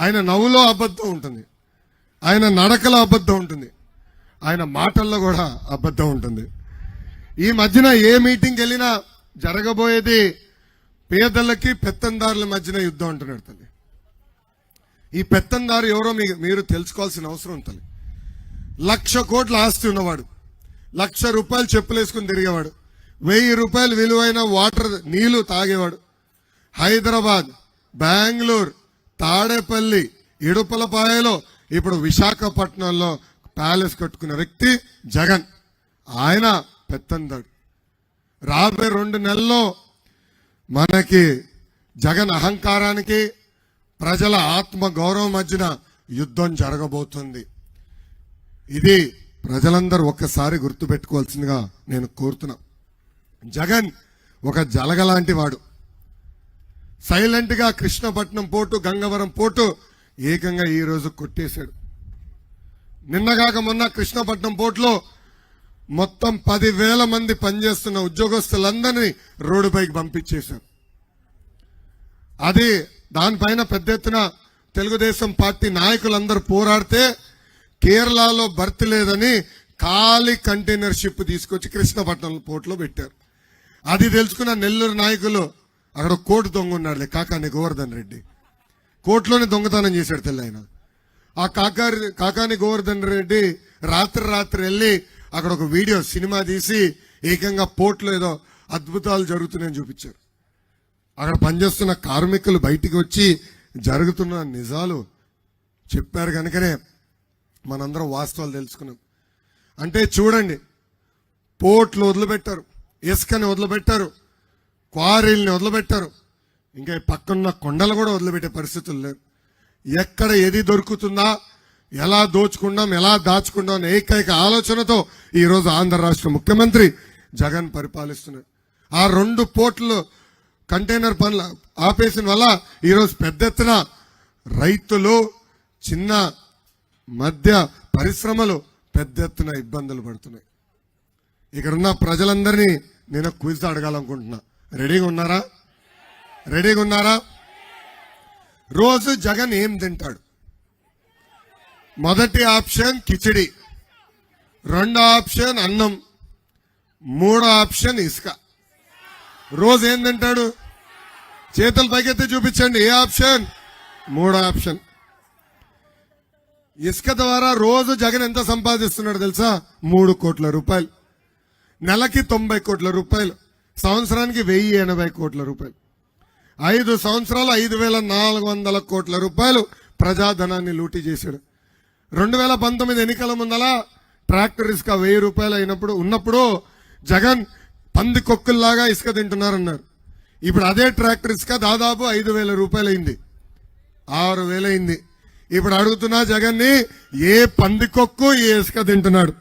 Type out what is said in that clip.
ఆయన నవ్వులో అబద్ధం ఉంటుంది. ఆయన నడకలో అబద్ధం ఉంటుంది. ఆయన మాటల్లో కూడా అబద్ధం ఉంటుంది. ఈ మధ్యన ఏ మీటింగ్కి వెళ్ళినా జరగబోయేది పేదలకి పెత్తందారుల మధ్యన యుద్ధం అంటున్నాడు తల్లి. ఈ పెత్తందారు ఎవరో మీ- మీరు తెలుసుకోవాల్సిన అవసరం ఉంటుంది లక్ష కోట్ల ఆస్తి ఉన్నవాడు. లక్ష రూపాయలు చెప్పులేసుకుని తిరిగేవాడు. వెయ్యి రూపాయలు విలువైన వాటర్ నీళ్ళు తాగేవాడు. హైదరాబాద్ బెంగళూరు తాడేపల్లి ఇడుపులపాయలో ఇప్పుడు విశాఖపట్నంలో ప్యాలెస్ కట్టుకున్న వ్యక్తి జగన్. ఆయన పెత్తందాడు. రాబోయే రెండు నెలల్లో మనకి జగన్ అహంకారానికి ప్రజల ఆత్మ గౌరవం మధ్యన యుద్ధం జరగబోతుంది. ఇది ప్రజలందరూ ఒక్కసారి గుర్తుపెట్టుకోవాల్సిందిగా నేను కోరుతున్నా. జగన్ ఒక జలగలాంటి వాడు. సైలెంట్గా కృష్ణపట్నం పోర్టు గంగవరం పోర్టు ఏకంగా ఈ రోజు కొట్టేశాడు. నిన్నగాక మొన్న కృష్ణపట్నం పోర్టులో మొత్తం పదివేల మంది పనిచేస్తున్న ఉద్యోగస్తులందరినీ రోడ్డుపైకి పంపించేశారు. అది దానిపైన పెద్ద ఎత్తున తెలుగుదేశం పార్టీ నాయకులందరూ పోరాడితే కేరళలో భర్తీ లేదని ఖాళీ కంటైనర్ షిప్ తీసుకొచ్చి కృష్ణపట్నం పోర్టులో పెట్టారు. అది తెలుసుకున్న నెల్లూరు నాయకులు అక్కడ కోటు దొంగ ఉన్నాడులే కాకాని గోవర్ధన్ రెడ్డి. కోర్టులోనే దొంగతనం చేశాడు తెల్ల ఆయన. ఆ కాకారి కాకాని గోవర్ధన్ రెడ్డి రాత్రి రాత్రి వెళ్ళి అక్కడ ఒక వీడియో సినిమా తీసి ఏకంగా పోర్ట్లో ఏదో అద్భుతాలు జరుగుతున్నాయని చూపించారు. అక్కడ పనిచేస్తున్న కార్మికులు బయటికి వచ్చి జరుగుతున్న నిజాలు చెప్పారు కనుకనే మనందరం వాస్తవాలు తెలుసుకున్నాం. అంటే చూడండి పోర్ట్లు వదిలిపెట్టారు ఇసుకని వదిలిపెట్టారు క్వారీల్ని వదిలిపెట్టారు. ఇంకా పక్కన కొండలు కూడా వదిలిపెట్టే పరిస్థితులు లేవు. ఎక్కడ ఏది దొరుకుతుందా ఎలా దోచుకుందాం ఎలా దాచుకుందాం అనే ఏకైక ఆలోచనతో ఈరోజు ఆంధ్ర రాష్ట్ర ముఖ్యమంత్రి జగన్ పరిపాలిస్తున్నారు. ఆ రెండు పోర్టులు కంటైనర్ పనులు ఆపేసిన వల్ల ఈరోజు పెద్ద ఎత్తున రైతులు చిన్న మధ్య పరిశ్రమలు పెద్ద ఎత్తున ఇబ్బందులు పడుతున్నాయి. ఇక్కడున్న ప్రజలందరినీ నేను క్విజ్ అడగాలనుకుంటున్నా. రెడీగా ఉన్నారా? రెడీగా ఉన్నారా? రోజు జగన్ ఏం తింటాడు? మొదటి ఆప్షన్ కిచిడి రెండో ఆప్షన్ అన్నం మూడో ఆప్షన్ ఇసుక. రోజు ఏం తింటాడు? చేతులు పైకెత్తి చూపించండి ఏ ఆప్షన్? మూడో ఆప్షన్. ఇసుక ద్వారా రోజు జగన్ ఎంత సంపాదిస్తున్నాడు తెలుసా? మూడు కోట్ల రూపాయలు. నెలకి తొంభై కోట్ల రూపాయలు. సంవత్సరానికి వెయ్యి ఎనభై కోట్ల రూపాయలు. ఐదు సంవత్సరాలు ఐదు వేల నాలుగు వందల కోట్ల రూపాయలు ప్రజాధనాన్ని లూటీ చేశాడు. రెండు వేల పంతొమ్మిది ఎన్నికల ముందల ట్రాక్టర్ ఇసుక వెయ్యి రూపాయలు అయినప్పుడు ఉన్నప్పుడు జగన్ పంది కొక్కుల్లాగా ఇసుక తింటున్నారన్నారు. ఇప్పుడు అదే ట్రాక్టర్ ఇసుక దాదాపు ఐదు వేల రూపాయలు అయింది ఆరు వేలైంది. ఇప్పుడు అడుగుతున్నా జగన్ని ఏ పంది కొక్కు ఏ ఇసుక తింటున్నాడు?